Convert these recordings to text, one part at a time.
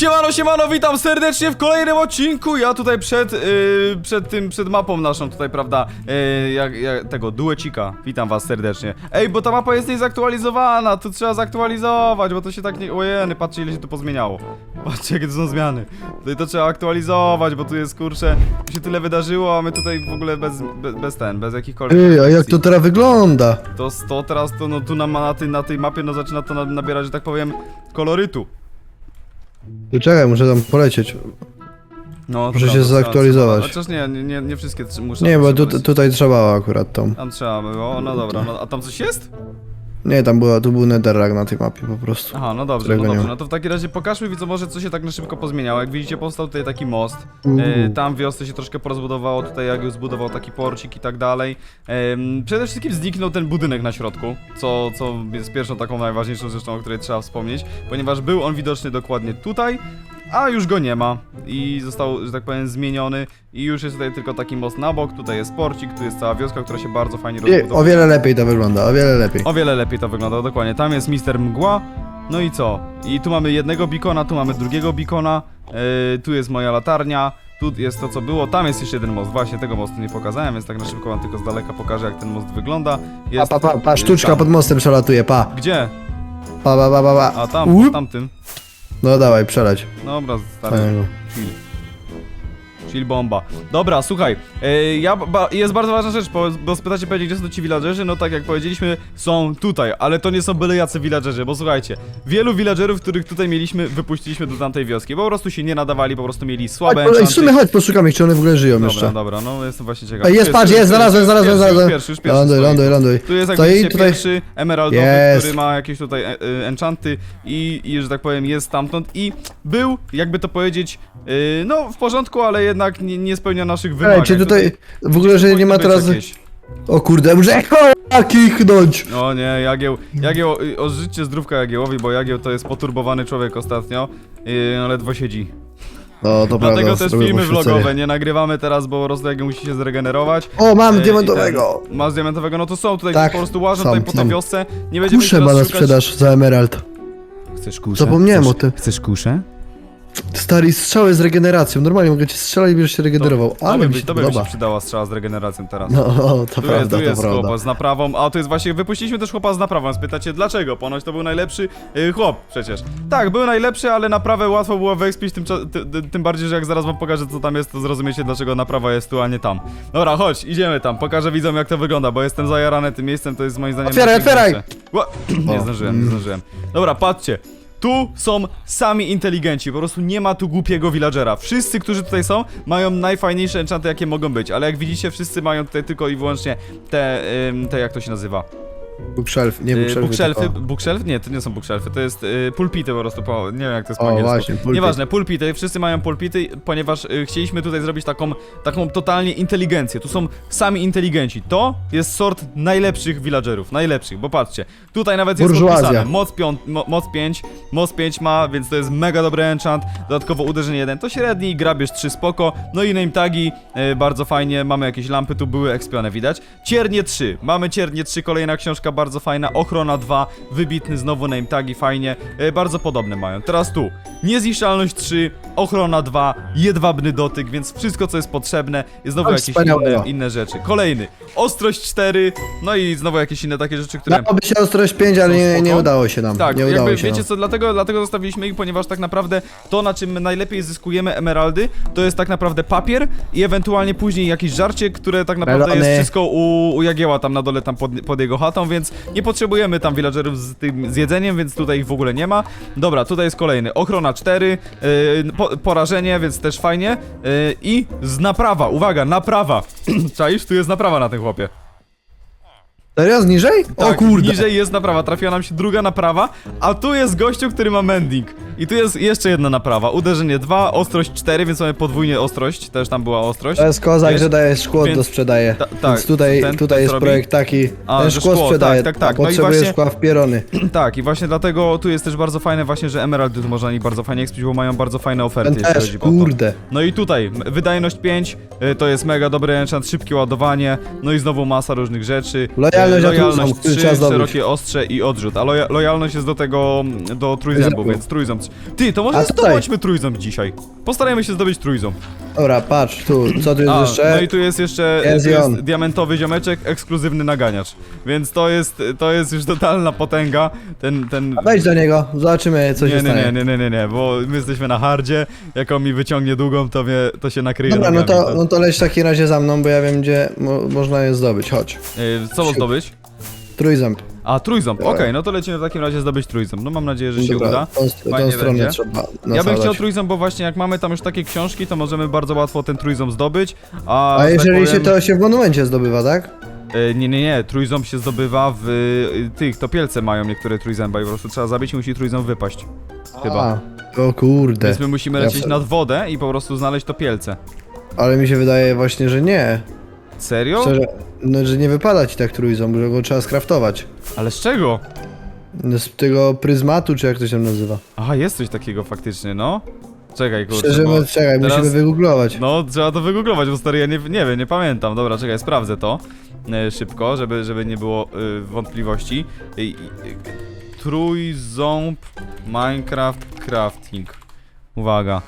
Siemano, siemano, witam serdecznie w kolejnym odcinku. Ja tutaj przed, yy, przed tym, przed mapą naszą tutaj, prawda, yy, jak, jak, tego duecika. Witam was serdecznie. Ej, bo ta mapa jest niezaktualizowana, to trzeba zaktualizować, bo to się tak nie... Ojeny, patrzcie ile się tu pozmieniało. Patrzcie jakie to są zmiany. Tutaj to trzeba aktualizować, bo tu jest, kurczę, tu się tyle wydarzyło, a my tutaj w ogóle bez, bez, bez ten, bez jakichkolwiek... Ej, a jak to teraz wygląda? To, to teraz to, no tu na, na, tej, na tej mapie, no zaczyna to na- nabierać, że tak powiem, kolorytu. To czekaj, muszę tam polecieć. No, Muszę się zaktualizować. Chociaż nie, nie, nie, wszystkie muszą. Nie, bo tu, tutaj trzeba akurat tą. Tam trzeba było, no dobra, no, a tam coś jest? Nie, tam była, tu był netherrack na tej mapie po prostu. Aha, no dobrze, Którego no nie dobrze, ma. no to w takim razie pokażmy widzom może co się tak na szybko pozmieniało. Jak widzicie powstał tutaj taki most, Uuu. e, tam w wiosce się troszkę porozbudowało, tutaj jak już zbudował taki porcik i tak dalej. Em, przede wszystkim zniknął ten budynek na środku, co, co jest pierwszą taką najważniejszą rzeczą, o której trzeba wspomnieć, ponieważ był on widoczny dokładnie tutaj, a już go nie ma i został, że tak powiem, zmieniony i już jest tutaj tylko taki most na bok, tutaj jest porcik, tu jest cała wioska, która się bardzo fajnie Nie, rozbudowała. o wiele lepiej to wygląda, o wiele lepiej. O wiele lepiej to wygląda, dokładnie. Tam jest Mister Mgła. No i co? I tu mamy jednego bikona, tu mamy drugiego bikona. Yy, tu jest moja latarnia. Tu jest to, co było. Tam jest jeszcze jeden most. Właśnie tego mostu nie pokazałem, więc tak na szybko wam tylko z daleka pokażę, jak ten most wygląda. Pa, Jest... pa, pa, pa, yy, sztuczka tam. pod mostem przelatuje, pa. Gdzie? Pa, pa, pa, pa, pa. A tam, Łup. tamtym. No dawaj, przeleć. Dobra, stary. Fajnego. Chill. Chill bomba. Dobra, słuchaj, e, ja, ba, jest bardzo ważna rzecz, bo, bo spytacie pewnie, gdzie są ci villagerzy, no tak jak powiedzieliśmy, są tutaj, ale to nie są byle jacy villagerzy, bo słuchajcie, wielu villagerów, których tutaj mieliśmy, wypuściliśmy do tamtej wioski, bo po prostu się nie nadawali, po prostu mieli słabe Ej, w enchanty. sumie chodź, poszukam ich, czy one w ogóle żyją Dobra, jeszcze. dobra, no jestem właśnie ciekaw. Ej, jest, patrz, jest, tu znalazłem, już znalazłem, pierwszy, już znalazłem. Pierwszy, już pierwszy Ląduj, stoi. ląduj, ląduj. Tu jest jak Stoi widzicie tutaj- pierwszy emeraldowy, Jest. który ma jakieś tutaj e, e, enchanty i, i, że tak powiem, jest stamtąd i był, jakby to powiedzieć, e, no w porządku, ale jednak nie, nie spełnia naszych wymagań. Ej, czy tutaj w ogóle, że nie ma być teraz... jakieś- O kurde, muszę kichnąć. O nie, Jagieł, Jagieł, y, o życie zdrówka Jagiełowi, bo Jagieł to jest poturbowany człowiek ostatnio, no ledwo siedzi. No, to Dlatego prawda, też zrobię filmy poświęcenie. vlogowe nie nagrywamy teraz, bo Jagieł musi się zregenerować. O, mam E, i diamentowego. ten- Masz diamentowego, no to są tutaj Tak, po prostu łażą są, tutaj po tej są. wiosce. Nie będziemy Kuszę ma na szukać. sprzedaż za emerald. Chcesz kuszę? Zapomniałem chcesz, o tym. Chcesz kuszę? Stary, strzały z regeneracją. Normalnie mogę cię strzelać i będziesz się regenerował. to Ale mi się to by mi się przydała strzała z regeneracją teraz. No, o, to Tu prawda, jest, tu jest to prawda. chłopa z naprawą, a to jest właśnie, wypuściliśmy też chłopa z naprawą, spytacie dlaczego? Ponoć to był najlepszy y, chłop przecież. Tak, był najlepszy, ale naprawę łatwo było wyekspić, tym, ty, tym bardziej, że jak zaraz wam pokażę co tam jest, to zrozumiecie dlaczego naprawa jest tu, a nie tam. Dobra, chodź, idziemy tam, pokażę widzom jak to wygląda, bo jestem zajarany tym miejscem, to jest moim zdaniem... Otwieraj, najpiękniejsze. Ła- Nie zdążyłem, nie zdążyłem. Dobra, patrzcie. Tu są sami inteligenci, po prostu nie ma tu głupiego villagera. Wszyscy, którzy tutaj są, mają najfajniejsze enchanty, jakie mogą być, ale jak widzicie, wszyscy mają tutaj tylko i wyłącznie te, te jak to się nazywa? Bookshelf, nie Yy, bookshelf. bookshelfy, tylko- bookshelf? Nie, to nie są bookshelfy, to jest yy, pulpity po prostu, po, nie wiem jak to jest po O, angielsku. właśnie, pulpit. Nieważne, pulpity, wszyscy mają pulpity, ponieważ y, chcieliśmy tutaj zrobić taką, taką totalnie inteligencję. Tu są sami inteligenci. To jest sort najlepszych villagerów, najlepszych, bo patrzcie, tutaj nawet jest Burżuazja. podpisane moc, pią, mo, moc 5, moc 5 ma, więc to jest mega dobry enchant, dodatkowo uderzenie 1 to średni, grabież 3 spoko, no i name tagi, y, bardzo fajnie, mamy jakieś lampy, tu były ekspione widać. Ciernie 3, mamy ciernie 3, kolejna książka bardzo fajna, ochrona 2, wybitny znowu name tagi, fajnie, y, bardzo podobne mają. Teraz tu, niezniszczalność 3, ochrona 2, jedwabny dotyk, więc wszystko co jest potrzebne, jest znowu jakieś wspaniałe. inne, inne rzeczy. Kolejny, ostrość 4, no i znowu jakieś inne takie rzeczy, które... Dałoby się ostrość 5, ale nie, nie spoko. udało się nam. Tak, nie jakby udało się wiecie nam. co, dlatego, dlatego zostawiliśmy ich, ponieważ tak naprawdę to, na czym my najlepiej zyskujemy emeraldy, to jest tak naprawdę papier i ewentualnie później jakieś żarcie, które tak naprawdę Melony. jest wszystko u, u Jagieła tam na dole, tam pod, pod jego chatą, więc nie potrzebujemy tam villagerów z tym z jedzeniem, więc tutaj ich w ogóle nie ma. Dobra, tutaj jest kolejny, ochrona 4, yy, po, porażenie, więc też fajnie yy, i z naprawa, uwaga, naprawa, czaisz, tu jest naprawa na tym chłopie. Serio? Niżej? o Tak, kurde. niżej jest naprawa, trafiła nam się druga naprawa, a tu jest gościu, który ma mending. I tu jest jeszcze jedna naprawa, uderzenie 2, ostrość 4, więc mamy podwójnie ostrość, też tam była ostrość. To jest kozak, Wiesz, że daje szkło więc- do sprzedaje. Ta- tak, Więc tutaj, ten- tutaj ten jest robi? projekt taki. A, ten że szkło szkło, sprzedaje. tak, tak, tak. a No i Potrzebuje właśnie- szkła wpierony. Tak, i właśnie dlatego tu jest też bardzo fajne właśnie, że emeraldy tu można nich bardzo fajnie ekspić, bo mają bardzo fajne oferty, Ten jeśli też, chodzi o to. kurde. No i tutaj, m- wydajność 5, y, to jest mega dobry enchant, szybkie ładowanie, no i znowu masa różnych rzeczy. Lojalność Y, na lojalność trójząb, który 3, trzeba zdobyć. szerokie ostrze i odrzut, a loja lojalność jest do tego, mm, do trójzębu, Trójzębu. więc trójząb Ty, to może A tutaj. zdobądźmy trójząb dzisiaj. Postarajmy się zdobyć trójząb. Dobra, patrz, tu, co tu jest A, jeszcze? no i tu jest jeszcze Jest tu jest on. diamentowy ziomeczek, ekskluzywny naganiacz. Więc to jest, to jest już totalna potęga. Ten, ten... Wejdź do niego, zobaczymy co nie, się nie, stanie. nie, nie, nie, nie, nie, bo my jesteśmy na hardzie. Jak on mi wyciągnie długą, to, mnie, to się nakryje Dobra, no nogami, to, no to leć w takim razie za mną, bo ja wiem gdzie mo można je zdobyć, chodź. Yy, Co zdobyć? Trójząb. A, trójząb, okej, Dobra. no to lecimy w takim razie zdobyć trójząb. No mam nadzieję, że się Dobra, uda. tą, st- tą Fajnie stronę będzie. trzeba Ja bym nasadać. chciał trójząb, bo właśnie jak mamy tam już takie książki, to możemy bardzo łatwo ten trójząb zdobyć. A, A że jeżeli tak się powiem, to się w monumencie zdobywa, tak? E, nie, nie, nie, trójząb się zdobywa w y, tych, topielce mają niektóre trójzęba i po prostu trzeba zabić i musi trójząb wypaść. Chyba. A, o kurde. Więc my musimy Ja lecieć wtedy- nad wodę i po prostu znaleźć topielce. Ale mi się wydaje właśnie, że nie. Serio? Szczerze, no, że nie wypada ci tak trójząb, że go trzeba skraftować. Ale z czego? No, Z tego pryzmatu, czy jak to się nazywa? Aha, jest coś takiego faktycznie, no. Czekaj, kurczę, Szczerze bo... mówiąc, czekaj, teraz- musimy wygooglować. No, trzeba to wygooglować, bo stary, ja nie, nie wiem, nie pamiętam. Dobra, czekaj, sprawdzę to e, szybko, żeby, żeby nie było e, wątpliwości. E, trójząb Minecraft Crafting. Uwaga.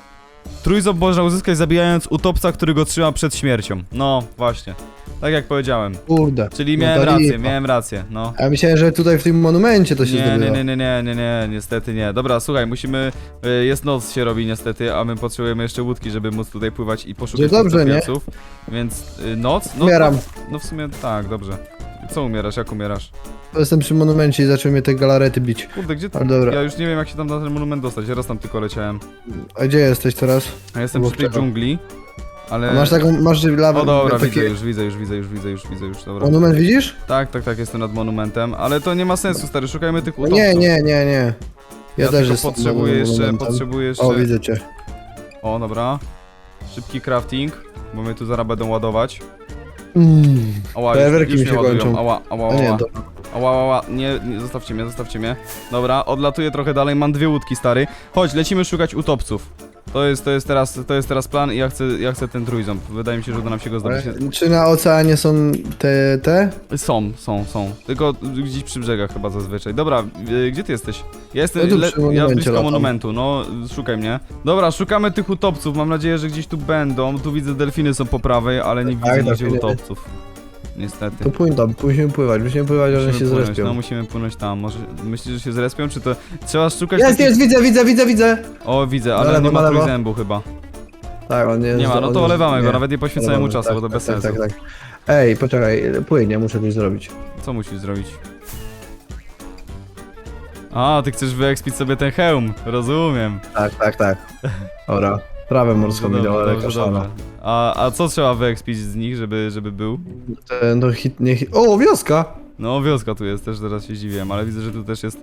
Trójząb można uzyskać zabijając utopca, który go trzyma przed śmiercią. No, właśnie. Tak jak powiedziałem. Kurde. Czyli No miałem rację, lipa. miałem rację, no. A myślałem, że tutaj w tym monumencie to się Nie, nie, zdobywa. nie, nie, nie, nie, nie, niestety nie. Dobra, słuchaj, musimy. y, Jest noc się robi niestety, a my potrzebujemy jeszcze łódki, żeby móc tutaj pływać i poszukać No dobrze, nie? Więc y, noc? No, Umieram. No, no w sumie tak, dobrze. Co umierasz? Jak umierasz? Jestem przy monumencie i zaczęły mnie te galarety bić. Kurde, gdzie? Ale dobra. Ja już nie wiem jak się tam na ten monument dostać. Raz tam tylko leciałem. A gdzie jesteś teraz? A jestem Obok przy tej dżungli. Ale. A masz taką, masz lawę, O dobra, taki widzę już, widzę już, widzę już, widzę już, widzę już, dobra. monument widzisz? Tak, tak, tak, jestem nad monumentem, ale to nie ma sensu, stary, szukajmy tych No utopców. nie, nie, nie, nie. Ja, Ja, też tylko jestem potrzebuję nad jeszcze, monumentem. potrzebuję jeszcze... O, widzę cię. O, dobra. Szybki crafting, bo mnie tu zaraz będą ładować. Mm. Ała, Fajerwerki już, już mi się ładują. kończą. Ała, ała, A nie, ała. dobra. Ała, ała, nie, nie, zostawcie mnie, zostawcie mnie. Dobra, odlatuję trochę dalej, mam dwie łódki, stary. Chodź, lecimy szukać utopców. To jest, to jest teraz, to jest teraz plan i ja chcę, ja chcę ten trójząb. Wydaje mi się, że uda nam się go zdobyć. Czy na oceanie są te, te? Są, są, są. Tylko gdzieś przy brzegach chyba zazwyczaj. Dobra, y, gdzie ty jesteś? Ja jestem Ja tu przy ja monumencie blisko latam. monumentu, no szukaj mnie. Dobra, szukamy tych utopców, mam nadzieję, że gdzieś tu będą. Tu widzę delfiny są po prawej, ale nie Tak, widzę nigdzie delfiny. utopców. Niestety. To płyń tam, musimy pływać, musimy pływać, one się płynąć, zrespią. no musimy płynąć tam. Może myślisz, że się zrespią, czy to trzeba szukać Jest, takich- jest, widzę, widzę, widzę, widzę! O, widzę, ale lewo, nie ma lewo. trójzębu chyba. Tak, on jest... Nie ma, no on to jest- olewamy go, nie. nawet nie poświęcamy mu Olewamy, czasu, tak, bo to bez tak, sensu. Tak, tak, Ej, poczekaj, płynie, muszę coś zrobić. Co musisz zrobić? A, ty chcesz wyekspić sobie ten hełm, rozumiem. Tak, tak, tak. Dobra. Trawę morską mi dała, ale kaszana. A, a co trzeba wyekspić z nich, żeby, żeby był? No hit, nie hit... O, wioska! No, wioska tu jest, też teraz się dziwiłem, ale widzę, że tu też jest...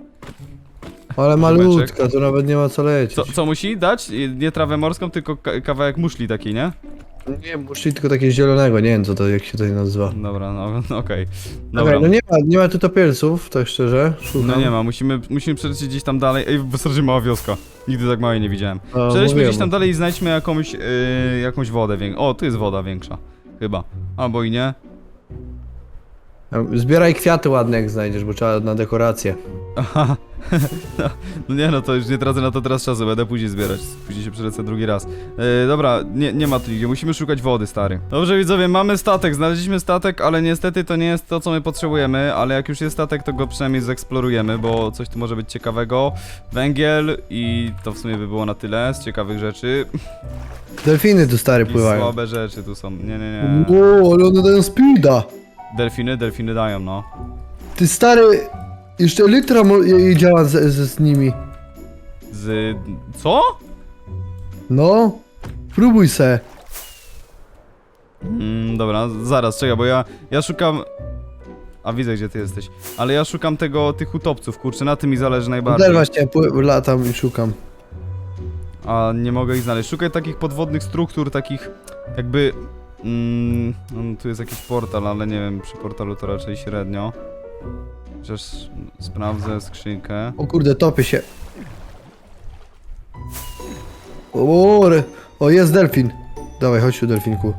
Ale malutka, tu nawet nie ma co lecieć. Co, co musi dać? Nie trawę morską, tylko ka kawałek muszli takiej, nie? Nie, muszli tylko takie zielonego, nie wiem co to, jak się to nazywa. Dobra, no, no okej. Dobra, Dobra. no nie ma, nie ma tu tak szczerze. Szukam. No nie ma, musimy, musimy przelecieć gdzieś tam dalej. Ej, wystarczy mała wioska. Nigdy tak małej nie widziałem. No, Przelećmy mówiłem. gdzieś tam dalej i znajdźmy jakąś, yy, jakąś wodę większą. O, tu jest woda większa. Chyba. Albo i nie. Zbieraj kwiaty ładne jak znajdziesz, bo trzeba na dekorację. Aha. No, no nie no, to już nie tracę na to teraz czasu, będę później zbierać. Później się przelecę drugi raz. E, dobra, nie, nie ma tu nigdzie, musimy szukać wody, stary. Dobrze widzowie, mamy statek, znaleźliśmy statek, ale niestety to nie jest to, co my potrzebujemy, ale jak już jest statek, to go przynajmniej zeksplorujemy, bo coś tu może być ciekawego. Węgiel i to w sumie by było na tyle z ciekawych rzeczy. Delfiny tu stary I pływają. słabe rzeczy tu są. Nie, nie, nie. Ło, ale one dają speeda. Delfiny, delfiny dają, no. Ty stary, jeszcze litra mo- jej działa z, z, z nimi. Z... co? No, próbuj se. Mm, dobra, zaraz, czekaj, bo ja, ja szukam... A widzę, gdzie ty jesteś. Ale ja szukam tego, tych utopców, kurczę, na tym mi zależy najbardziej. Też właśnie pły- latam i szukam. A nie mogę ich znaleźć. Szukaj takich podwodnych struktur, takich jakby... Mm, no, tu jest jakiś portal, ale nie wiem, przy portalu to raczej średnio. Chociaż sprawdzę skrzynkę. O kurde, topię się. O, re- o jest delfin. Dawaj, chodź tu delfinku.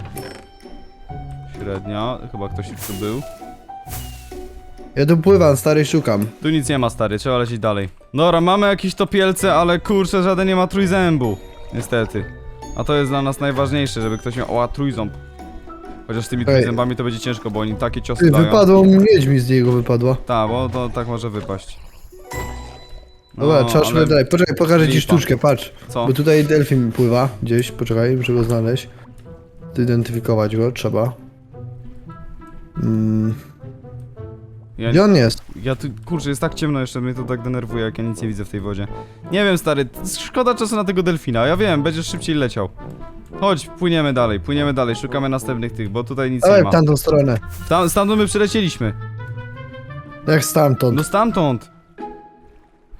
Średnio, chyba ktoś tu był. Ja tu pływam, stary, szukam. Tu nic nie ma, stary, trzeba lecieć dalej. Dobra, mamy jakieś topielce, ale kurczę, żaden nie ma trójzębu. Niestety. A to jest dla nas najważniejsze, żeby ktoś miał... O, trójząb. Chociaż z tymi Ej. trójzębami to będzie ciężko, bo oni takie ciosy Ty, dają. wypadło mi miedź mi z niego wypadła. Tak, bo to tak może wypaść. Dobra, trzeba No, ale- dalej. Poczekaj, pokażę ci lipa. sztuczkę, patrz. Co? Bo tutaj delfin pływa gdzieś, poczekaj, muszę go znaleźć. Zidentyfikować go trzeba. Mm, Ja, gdzie on jest? ja tu, kurczę, jest tak ciemno jeszcze, mnie to tak denerwuje, jak ja nic nie widzę w tej wodzie. Nie wiem, stary, szkoda czasu na tego delfina, ja wiem, będziesz szybciej leciał. Chodź, płyniemy dalej, płyniemy dalej, szukamy następnych tych, bo tutaj nic nie Ale ma. w tamtą stronę. Tam, stamtąd my przylecieliśmy. Jak stamtąd. No stamtąd.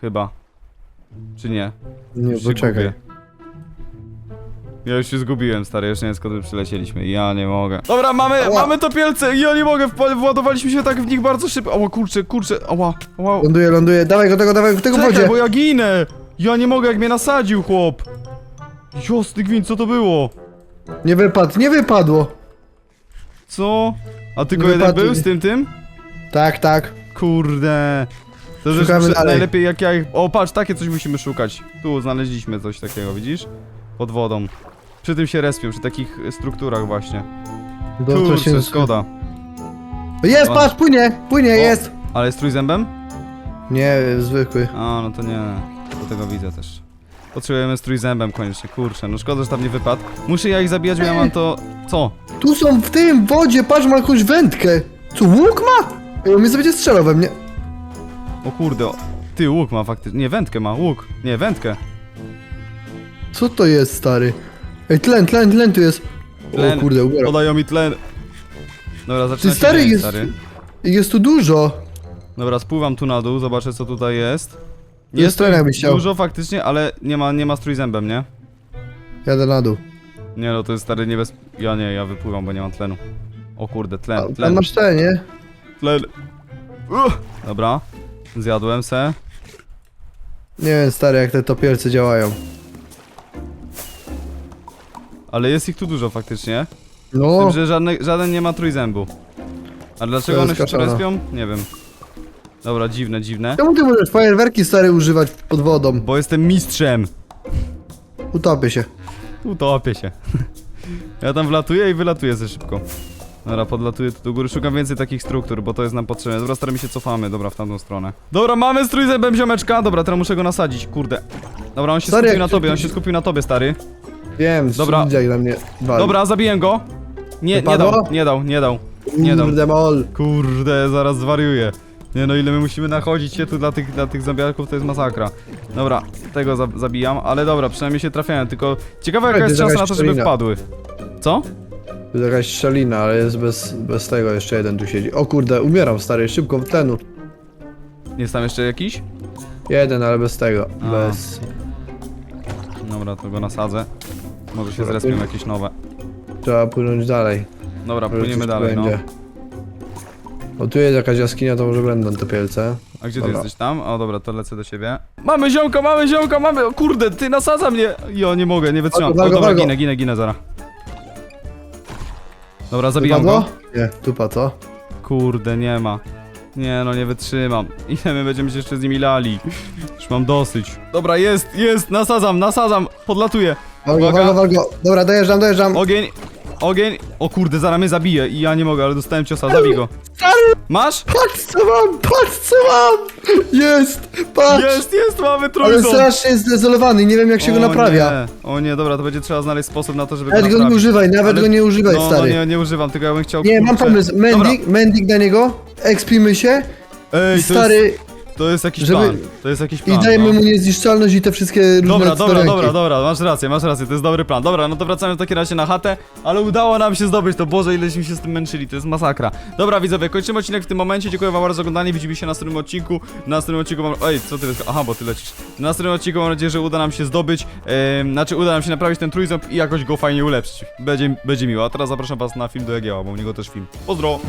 Chyba. Czy nie? Nie, Już się poczekaj. gubię. Ja już się zgubiłem, stary, już nie wiem skąd my przylecieliśmy. Ja nie mogę. Dobra, mamy, Ała. mamy topielce! Ja nie mogę, wpa- władowaliśmy się tak w nich bardzo szybko. Ała, kurczę, kurczę, ała, ała. Ląduje, ląduje. Dawaj go, tego, dawaj go, tego w Czekaj, wodzie. bo ja ginę! Ja nie mogę, jak mnie nasadził, chłop! Josny gwint, co to było? Nie wypadł, nie wypadło. Co? A tylko Nie jeden wypadł. był z tym, tym? Tak, tak. Kurde. To też Szukamy dalej. najlepiej jak ja ich... O, patrz, takie coś musimy szukać. Tu znaleźliśmy coś takiego, widzisz? Pod wodą. Przy tym się respią, przy takich strukturach właśnie. Do, to Kurczę, się... szkoda. Jest, O. patrz, płynie, płynie, O. jest. Ale jest trójzębem? Nie, zwykły. A, no to nie. Do tego widzę też. Potrzebujemy z trójzębem koniecznie, kurczę. No szkoda, że tam nie wypadł. Muszę ja ich zabijać, bo ja mam to... Co? Tu są w tym wodzie, patrz, ma jakąś wędkę. Co, łuk ma? Ej, on mnie będzie strzelał we mnie. O kurde, o. Ty, łuk ma faktycznie. Nie, wędkę ma, łuk. Nie, wędkę. Co to jest, stary? Ej, tlen, tlen, tlen tu jest. Tlen. O kurde, umieram. Podają mi tlen. Dobra, Ty, stary, jest- stary. Jest tu dużo. Dobra, spływam tu na dół, zobaczę co tutaj jest. Jest tlen, jakbyś chciał. dużo faktycznie, ale nie ma, nie ma z trójzębem, nie? Jadę na dół. Nie no, to jest stary niebez... Ja nie, ja wypływam, bo nie mam tlenu. O kurde, A, tlen, tam tlen, masz tlen, nie? tlen. Uch. Dobra, zjadłem se. Nie wiem, stary, jak te topielce działają. Ale jest ich tu dużo faktycznie. Z No, tym, że żadne, żaden nie ma trójzębu. A dlaczego one jest się tu kaczana. respią? Nie wiem. Dobra, dziwne, dziwne. czemu ty możesz fajerwerki, stary, używać pod wodą? Bo jestem mistrzem. Utopię się. Utopię się. Ja tam wlatuję i wylatuję ze szybko. Dobra, podlatuję tu do góry, szukam więcej takich struktur, bo to jest nam potrzebne. Dobra, staramy się cofamy, dobra, w tamtą stronę. Dobra, mamy strój zębem ziomeczka, dobra, teraz muszę go nasadzić, kurde. Dobra, on się Stary, skupił jak na tobie, on się skupił na tobie, stary. Wiem, Dobra. na mnie wali. Dobra, zabiję go. Nie, nie Wypadło? dał, nie dał, nie dał. nie dał. Kurde, mol. Kurde, zaraz zwariuję. Nie no, ile my musimy nachodzić się tu dla tych, dla tych zombiaków, to jest masakra. Dobra, tego za zabijam, ale dobra, przynajmniej się trafiałem, tylko ciekawe jaka jest to szansa na to, żeby wpadły. Co? Tu jest jakaś szczelina, ale jest bez, bez tego, jeszcze jeden tu siedzi. O kurde, umieram, stary, szybko w tlenu. Jest tam jeszcze jakiś? Jeden, ale bez tego, A. bez... Dobra, to go nasadzę. Może się zrespią jakieś nowe. Trzeba płynąć dalej. Dobra, Może płyniemy dalej, no. Będzie. O, tu jest jakaś jaskinia, to może będą topielce. A gdzie ty Dobra. jesteś tam? O dobra, to lecę do ciebie. Mamy ziomka, mamy ziomka, mamy! O kurde, ty nasadza mnie! Jo, nie mogę, nie wytrzymam. Walgo, O, dobra, walgo. ginę, ginę, ginę, zara. Dobra, zabijam go. Nie, tupa, co? Kurde, nie ma. Nie no, nie wytrzymam. Ile my będziemy się jeszcze z nimi lali? Już mam dosyć. Dobra, jest, jest, nasadzam, nasadzam, podlatuję. Walgo, Uwaga. walgo, walgo. Dobra, dojeżdżam, dojeżdżam. Ogień, ogień. O kurde, zaraz mnie zabije i ja nie mogę, ale dostałem ciosa, zabij go. Stary, Masz? patrz co mam, patrz co mam! Jest, patrz! Jest, jest, mamy Ale strasznie jest zdezolowany, nie wiem jak się go naprawia. Nie. O nie, dobra, to będzie trzeba znaleźć sposób na to, żeby Nawet go go nie naprawić. używaj, nawet Ale- go nie używaj, no, No stary. nie, nie używam, tylko ja bym chciał... Nie, mam kurczę- pomysł. Dobra. Mendik, mendik na niego, ekspimy się Ej, to stary, jest, to jest jakiś żeby- plan. To jest jakiś plan, i dajemy no. mu niezniszczalność i te wszystkie różne Dobra, dobra, cudorenki. dobra, dobra, masz rację, masz rację, to jest dobry plan. Dobra, no to wracamy w takim razie na chatę, ale udało nam się zdobyć to, Boże, ileśmy się z tym męczyli, to jest masakra. Dobra, widzowie, kończymy odcinek w tym momencie, dziękuję wam bardzo za oglądanie, widzimy się na następnym odcinku. Na następnym odcinku mam... Ej, co ty... Aha, bo ty lecisz. Na następnym odcinku mam nadzieję, że uda nam się zdobyć, em, znaczy uda nam się naprawić ten trójząb i jakoś go fajnie ulepszyć. Będzie, będzie miło, a teraz zapraszam was na film do Jagieła, bo u niego też film. Pozdro!